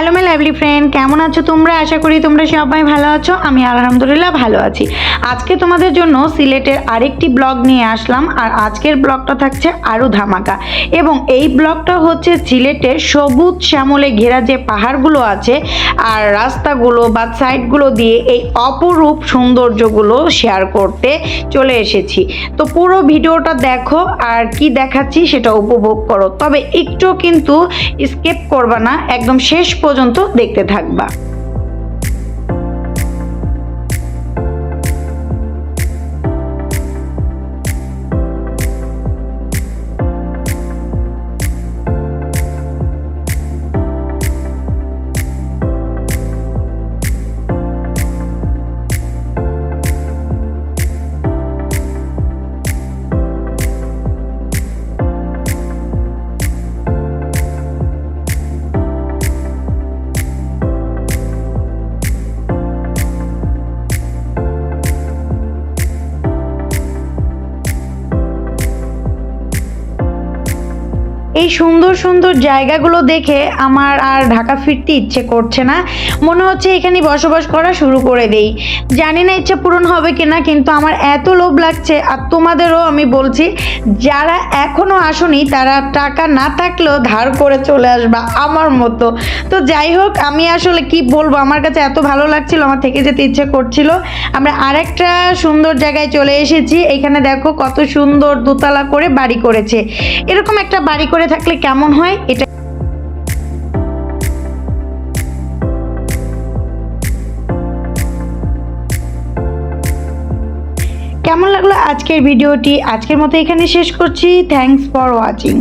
Hello my lovely friend কেমন আছো তোমরা? আশা করি তোমরা সবাই ভালো আছো। আমি আলহামদুলিল্লাহ ভালো আছি। আজকে তোমাদের জন্য সিলেটের আরেকটি ব্লগ নিয়ে আসলাম। আর আজকের ব্লগটা থাকছে আরও ধামাকা। এবং এই ব্লগটা হচ্ছে সিলেটের সবুজ শ্যামলে ঘেরা যে পাহাড়গুলো আছে আর রাস্তাগুলো বা সাইডগুলো দিয়ে এই অপরূপ সৌন্দর্যগুলো শেয়ার করতে চলে এসেছি। তো পুরো ভিডিওটা দেখো আর কি দেখাচ্ছি সেটা উপভোগ করো। তবে একটু কিন্তু স্কেপ করবা না। একদম শেষ পর্যন্ত দেখতে থাকবা। এই সুন্দর সুন্দর জায়গাগুলো দেখে আমার আর ঢাকা ফিরতে ইচ্ছে করছে না। মনে হচ্ছে এখানে বসবাস করা শুরু করে দেই। জানি না ইচ্ছা পূরণ হবে কিনা, কিন্তু আমার এত লোভ লাগছে আর তোমাদেরও আমি বলছি, যারা এখনও আসনি, তারা টাকা না থাকলেও ধার করে চলে আসবা আমার মতো। তো যাই হোক, আমি আসলে কি বলব? আমার কাছে এত ভালো লাগছিল, আমার থেকে যেতে ইচ্ছে করছিল। আমরা আরেকটা সুন্দর জায়গায় চলে এসেছি। এখানে দেখো কত সুন্দর দোতলা করে বাড়ি করেছে। এরকম একটা বাড়ি করে থাকলে কেমন হয়? এটা কেমন লাগল আজকের ভিডিওটি? আজকের মতো এখানে শেষ করছি। Thanks for watching